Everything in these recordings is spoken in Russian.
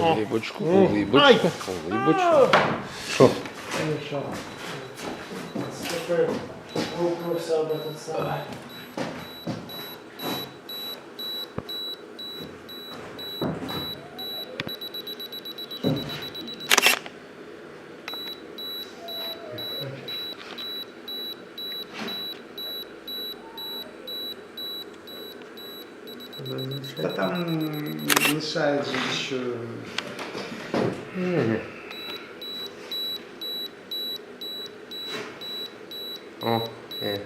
Улибочку, улибочку, улибочку. Що? Нічого. Ступив, руку в себе тут Да там мешает же еще О, е.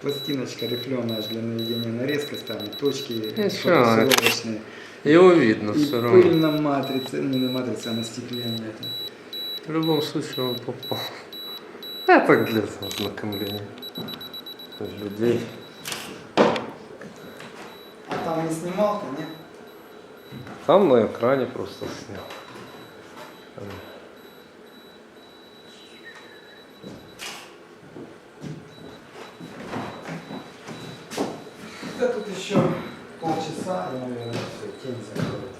пластиночка рифленая для наведения нарезка ставить, точки фокусировочные. Його видно И все пыль равно. на матрице, не на матрице, а на стекле. на этом. В любом случае он попал. Это для ознакомления людей. Там не снималка, нет? Там на экране просто снял. Да тут еще полчаса, и, наверное, все, тень закроет.